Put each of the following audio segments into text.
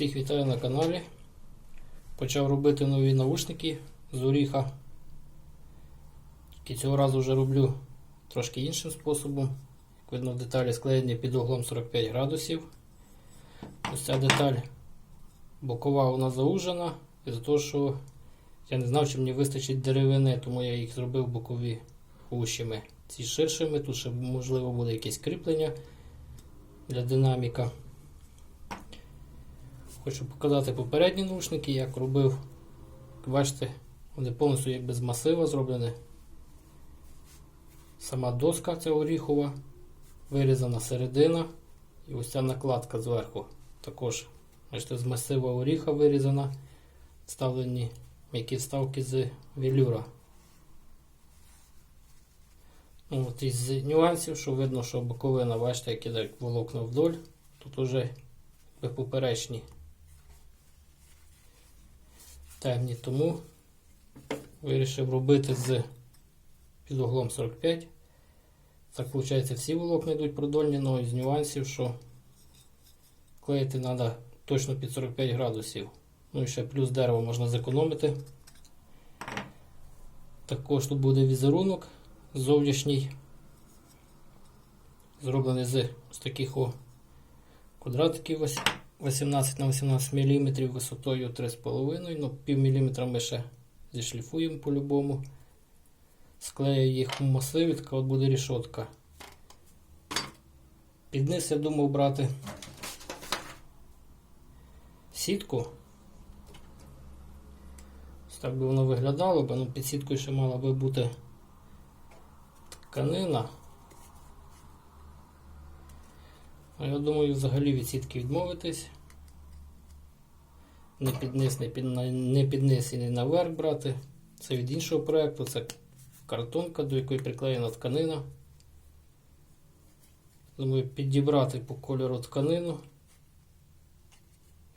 Всіх вітаю на каналі. Почав робити нові наушники з оріха. Цього разу вже роблю трошки іншим способом. Як видно, деталі склеєні під углом 45 градусів. Ось ця деталь бокова вона заужена. Із-за того, що я не знав, чи мені вистачить деревини, тому я їх зробив бокові ущими. Ці ширшими, тут ще можливо буде якесь кріплення для динаміка. Хочу показати попередні наушники, як робив. Бачите, вони повністю як без масива зроблені. Сама доска ця оріхова, вирізана середина і ось ця накладка зверху. Також бачите, з масива оріха вирізана, вставлені м'які вставки з велюра. Ну, от із нюансів, що видно, що боковина, бачите, як іде волокна вдоль, тут уже поперечні темні, тому вирішив робити з під углом 45. Так, виходить, всі волокна йдуть продольні, але з нюансів, що клеїти треба точно під 45 градусів. Ну і ще плюс дерево можна зекономити. Також тут буде візерунок зовнішній, зроблений з ось таких о квадратиків ось 18 на 18 мм висотою 3,5 ну пів міліметра ми ще зішліфуємо по-любому. Склею їх в масиві, така от буде рішотка. Під низ я думав брати сітку. Ось так би воно виглядало, бо ну, під сіткою ще мала би бути тканина. А я думаю, взагалі від сітки відмовитись. Не під низ, не під, не під і не наверх брати. Це від іншого проєкту, це картонка, до якої приклеєна тканина. Думаю, підібрати по кольору тканину.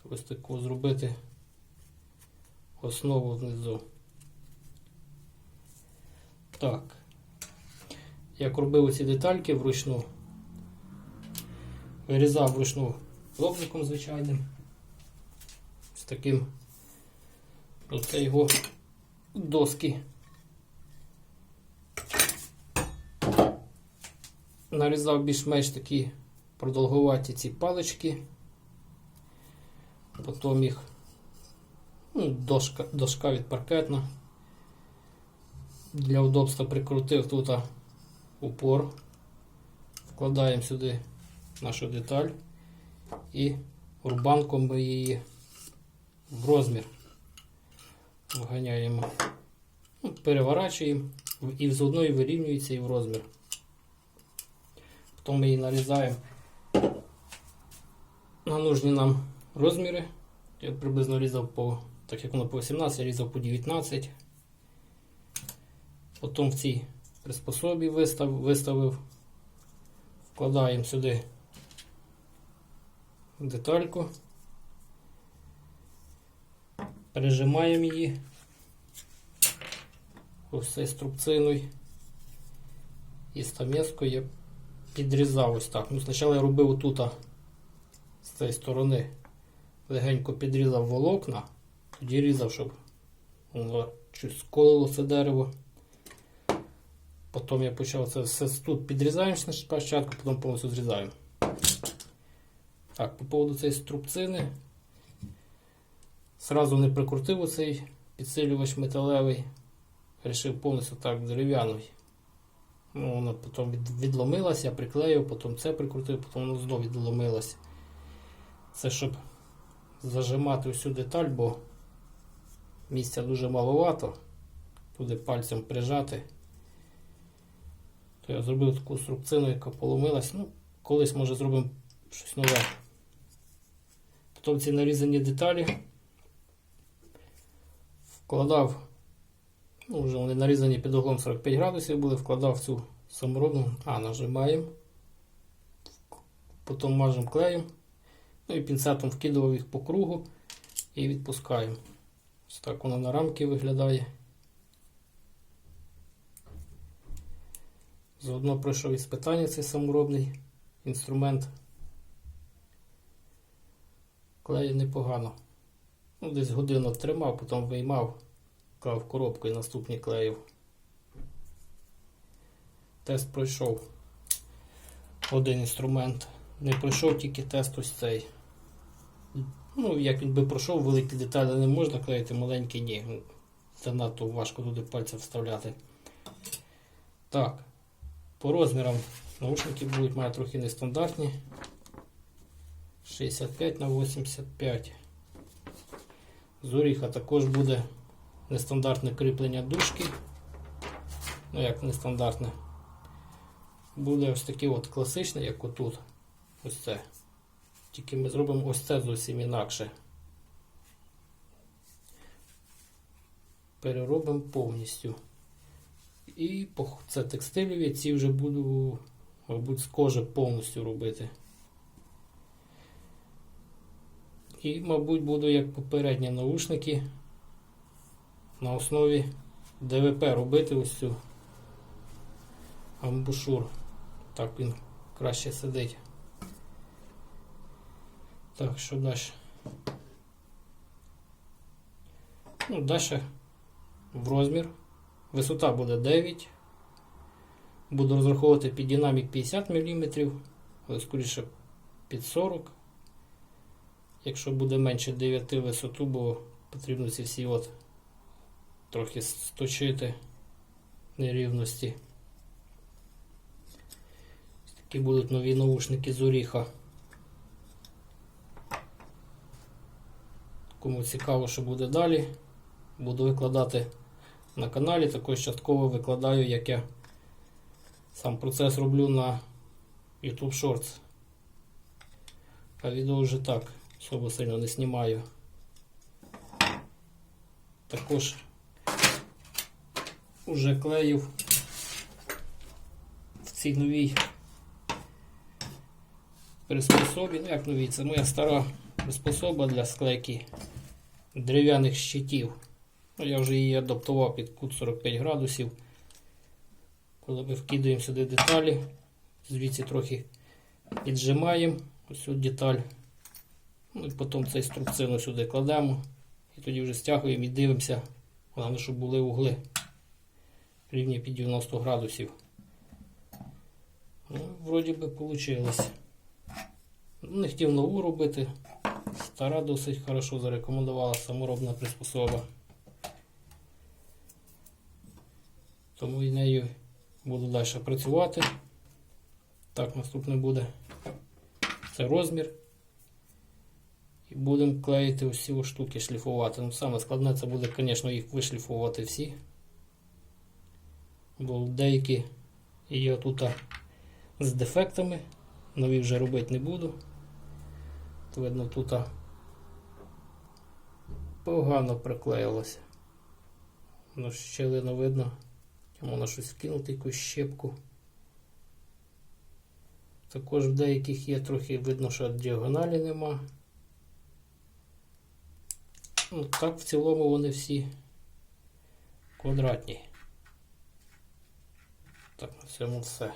Ось таку зробити основу внизу. Так. Як робив ці детальки вручну, вирізав вручну лобзиком звичайним. З таким оце його доски. Нарізав більш-менш такі продовгуваті ці палички. Потім їх ну, дошка, дошка від паркетна. Для удобства прикрутив тут упор. Вкладаємо сюди нашу деталь і рубанком ми її в розмір вганяємо. Ну, переворачуємо і заодно і вирівнюється і в розмір. Потім ми її нарізаємо на нужні нам розміри. Я приблизно різав по, так як воно по 18, я різав по 19. Потім в цій приспособі вистав, виставив, вкладаємо сюди детальку, пережимаємо її ось цією струбциною і стамескою я підрізав ось так. Ну, Спочатку я робив тут з цієї сторони, легенько підрізав волокна, тоді різав, щоб воно чуть сколило це дерево. Потім я почав це все тут підрізаємо спочатку, потім повністю зрізаємо. Так, по поводу цієї струбцини. Сразу не прикрутив оцей підсилювач металевий. Рішив повністю так дерев'яний. Ну, Вона потім від, відломилася, я приклеїв, потім це прикрутив, потім воно знову відломилося. Це щоб зажимати всю деталь, бо місця дуже маловато. Туди пальцем прижати. То я зробив таку струбцину, яка поломилась. Ну, колись може зробимо щось нове. Потім ці нарізані деталі вкладав, ну вже вони нарізані під углом 45 градусів були, вкладав цю саморобну, а нажимаємо, потім мажемо клеєм, ну і пінцетом вкидував їх по кругу і відпускаємо. Ось так воно на рамки виглядає. Заодно пройшов іспитання цей саморобний інструмент. Клею непогано. Ну, десь годину тримав, потім виймав, клав коробку і наступні клеїв. Тест пройшов. Один інструмент. Не пройшов тільки тест ось цей. Ну, як він би пройшов, великі деталі не можна клеїти, маленькі ні. Ну, Занадто важко туди пальця вставляти. Так, по розмірам наушники будуть мене трохи нестандартні. 65 на 85. З оріха також буде нестандартне кріплення дужки. Ну як нестандартне. Буде ось таке от класичне, як отут. Ось це. Тільки ми зробимо ось це зовсім інакше. Переробимо повністю. І це текстилеві, ці вже буду, мабуть, з кожи повністю робити. І, мабуть, буду як попередні наушники на основі ДВП робити ось цю амбушур. Так він краще сидить. Так, що далі? Ну, далі в розмір. Висота буде 9. Буду розраховувати під динамік 50 мм, але скоріше під 40 Якщо буде менше 9 висоту, бо потрібно ці всі от трохи сточити нерівності. Такі будуть нові наушники з оріха. Кому цікаво, що буде далі, буду викладати на каналі, також частково викладаю, як я сам процес роблю на YouTube Shorts. А відео вже так, особо сильно не знімаю. Також уже клеїв в цій новій приспособі. Ну як новій, це моя стара приспособа для склейки дерев'яних щитів. Ну, я вже її адаптував під кут 45 градусів. Коли ми вкидаємо сюди деталі, звідси трохи піджимаємо ось цю деталь. Ну і потім цей струбцину сюди кладемо. І тоді вже стягуємо і дивимося, головне, щоб були угли рівні під 90 градусів. Ну, вроді би вийшло. Не хотів нову робити. Стара досить хорошо зарекомендувала саморобна приспособа. Тому і нею буду далі працювати. Так, наступне буде це розмір. І будемо клеїти усі штуки, шліфувати. Ну, саме складне це буде, звісно, їх вишліфувати всі. Бо деякі є тут з дефектами. Нові вже робити не буду. То видно, тут погано приклеїлося. Ну, щелина видно. Можна щось вкинути, якусь щепку. Також в деяких є трохи видно, що діагоналі нема. Ну, так, в цілому вони всі квадратні. Так, на цьому все.